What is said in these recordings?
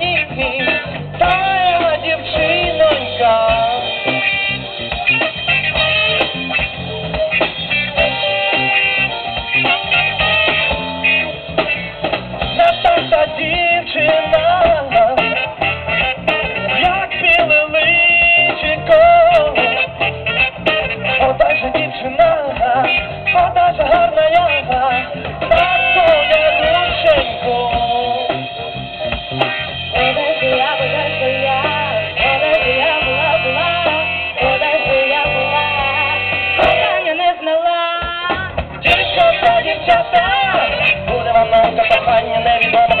ніжні, таяла дівчинонька. Та та та дівчина. baby mama.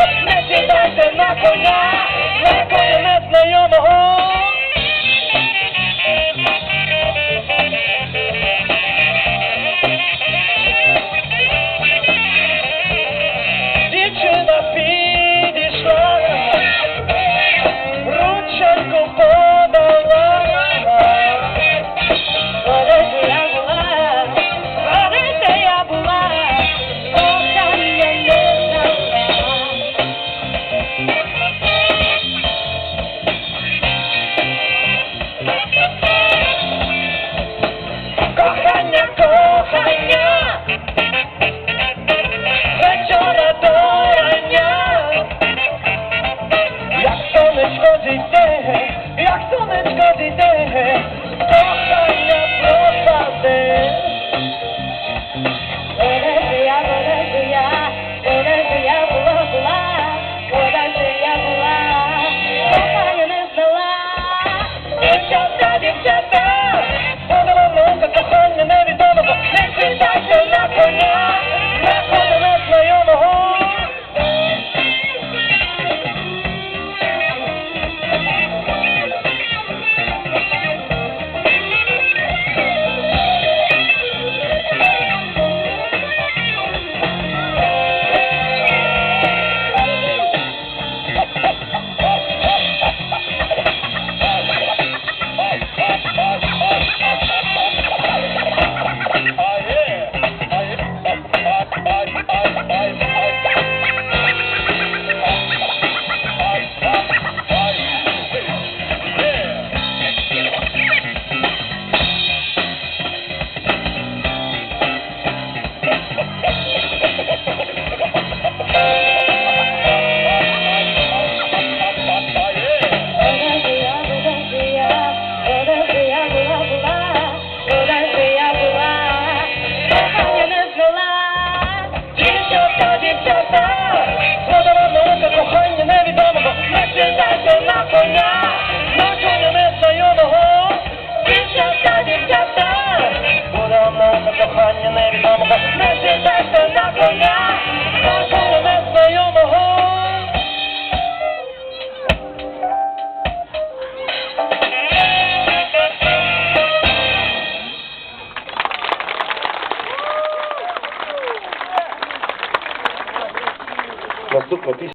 infraestructura